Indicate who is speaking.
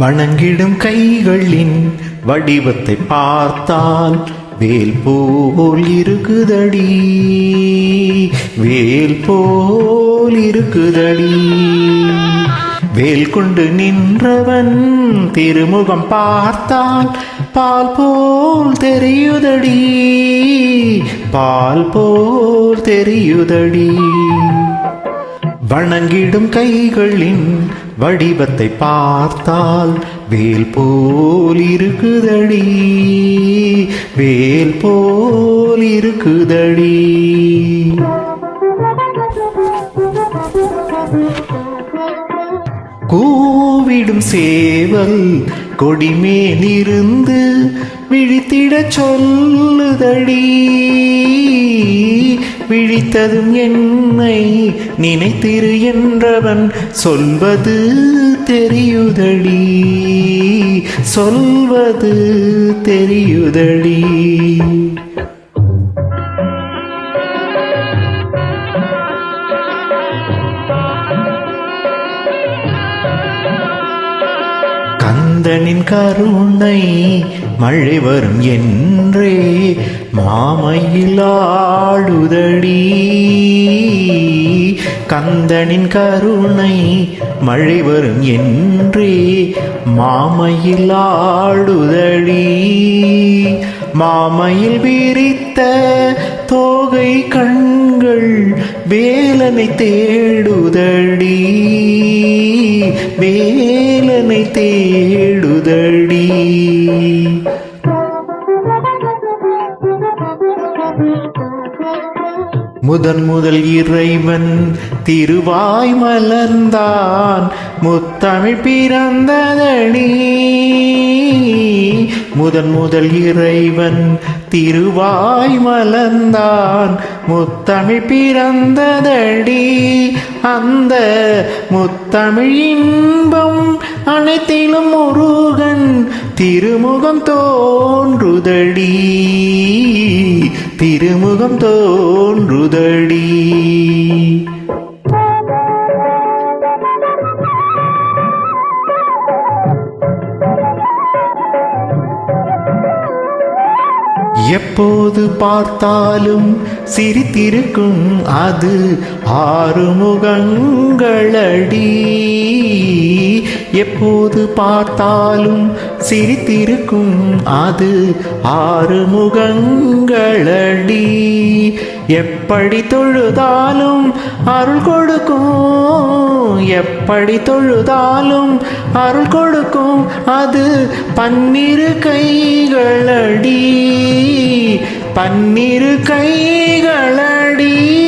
Speaker 1: வணங்கிடும் கைகளின் வடிவத்தை பார்த்தால் வேல் போல் இருக்குதடி. வேல் போல் இருக்குதடி. வேல் கொண்டு நின்றவன் திருமுகம் பார்த்தால் பால் போல் தெரியுதடி. பால் போல் தெரியுதடி. வணங்கிடும் கைகளின் வடிவத்தை பார்த்தால் வேல் போல் இருக்குதடி. வேல் போல் இருக்குதடி. கூவிடும் சேவல் கொடிமேலிருந்து விழித்திட சொல்லுதடி. விழித்ததும் என்னை நினைத்திரு என்றவன் சொல்வது தெரியுதடி. சொல்வது தெரியுதடி. கந்தனின் கருணை மழை வரும் என்றே மாமையில் ஆடுதடி கந்தனின் கருணை மழை வரும் என்றே மாமையில் ஆடுதடி மாமையில் விரித்த தோகை கண்கள் வேலனை தேடுதடி. வே தேடுதடி முதன் முதல் இறைவன் திருவாய் மலர்ந்தான். முத்தமிழ் பிறந்ததடி முதன் முதல் இறைவன் திருவாய் மலர்ந்தான். முத்தமிழ் பிறந்ததடி அந்த முத்தமிழ் இன்பம் அனைத்திலும் முருகன் திருமுகம் தோன்றுதடி. திருமுகம் தோன்றுதடி. எப்போது பார்த்தாலும் சிரித்திருக்கும் அது ஆறுமுகங்களடி எப்போது பார்த்தாலும் சிரித்திருக்கும் அது ஆறுமுகங்களடி எப்படி தொழுதாலும் அருள் கொடுக்கும். எப்படி தொழுதாலும் அருள் கொடுக்கும். அது பன்னிரு கைகளடி. பன்னிரு கைகளடி.